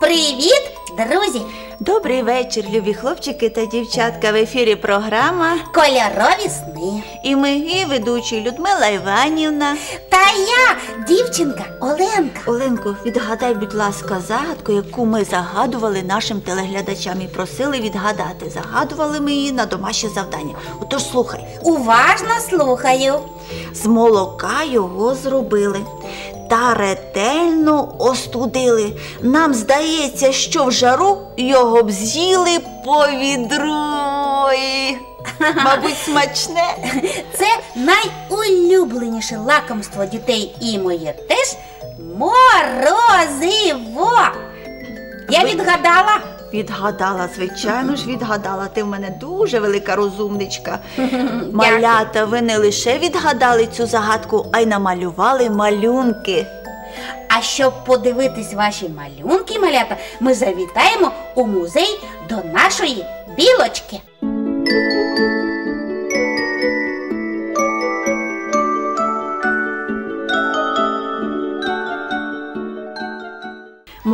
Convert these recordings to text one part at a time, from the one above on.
Привіт, друзі! Добрий вечір, любі хлопчики та дівчатка. В ефірі програма. Кольорові сни. І ми, і ведучі Людмила Іванівна. Та я, дівчинка Оленка. Оленко, відгадай, будь ласка, загадку, яку ми загадували нашим телеглядачам і просили відгадати. Загадували ми її на домашнє завдання. Отож слухай, Уважно слухаю. з молока його зробили. Та ретельно остудили. Нам здається, що в жару його б з'їли по відру. Мабуть, смачне. Це найулюбленіше лакомство дітей і моє теж морозиво. Я відгадала. Відгадала, звичайно ж, відгадала. Ти в мене дуже велика розумничка. Малята, ви не лише відгадали цю загадку, а й намалювали малюнки. А щоб подивитись ваші малюнки, малята, ми завітаємо у музей до нашої білочки.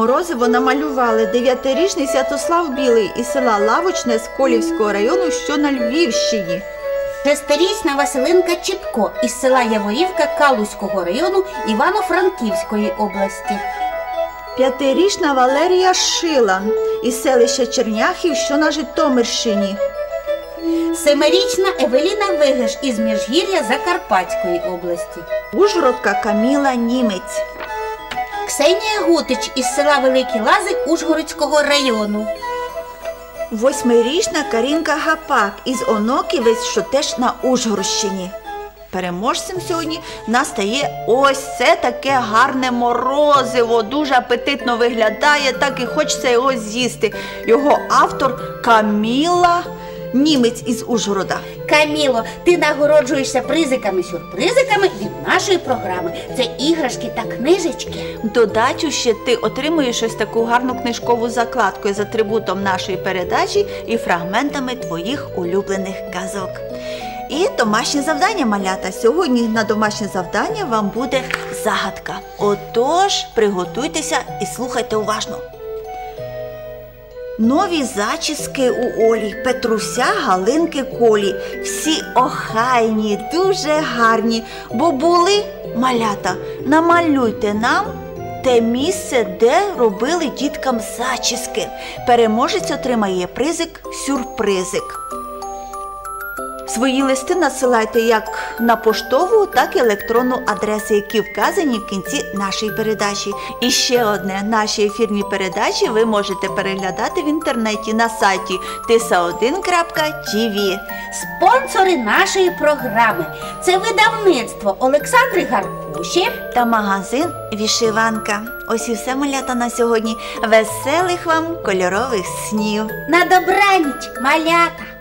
Морозиво намалювали дев'ятирічний Святослав Білий із села Лавочне з Колівського району, що на Львівщині. Шестирічна Василинка Чіпко із села Яворівка Калузького району Івано-Франківської області. П'ятирічна Валерія Шилан із селища Черняхів, що на Житомирщині. Семирічна Евеліна Вигеш із Міжгір'я Закарпатської області. Ужгородка Каміла Німець. Ксенія Гутич із села Великі Лази Ужгородського району. Восьмирічна Карінка Гапак із Оноківець, що теж на Ужгородщині. Переможцем сьогодні настає ось це таке гарне морозиво. Дуже апетитно виглядає, так і хочеться його з'їсти. Його автор Каміла Німець із Ужгорода. Каміло, ти нагороджуєшся призиками-сюрпризиками від нашої програми. Це іграшки та книжечки. Додачу ще ти отримуєш ось таку гарну книжкову закладку з атрибутом нашої передачі і фрагментами твоїх улюблених казок. І домашнє завдання, малята. Сьогодні на домашнє завдання вам буде загадка. Отож, приготуйтеся і слухайте уважно. Нові зачіски у Олі, Петруся, Галинки, Колі. Всі охайні, дуже гарні, бо були малята. Намалюйте нам те місце, де робили діткам зачіски. Переможець отримає призик сюрпризик. Свої листи надсилайте як на поштову, так і електронну адресу, які вказані в кінці нашої передачі. І ще одне, наші ефірні передачі ви можете переглядати в інтернеті на сайті tisa1.tv. Спонсори нашої програми це видавництво Олександри Гаркуші. та магазин Вішиванка. Ось і все малята на сьогодні. Веселих вам кольорових снів! На добраніч, малята!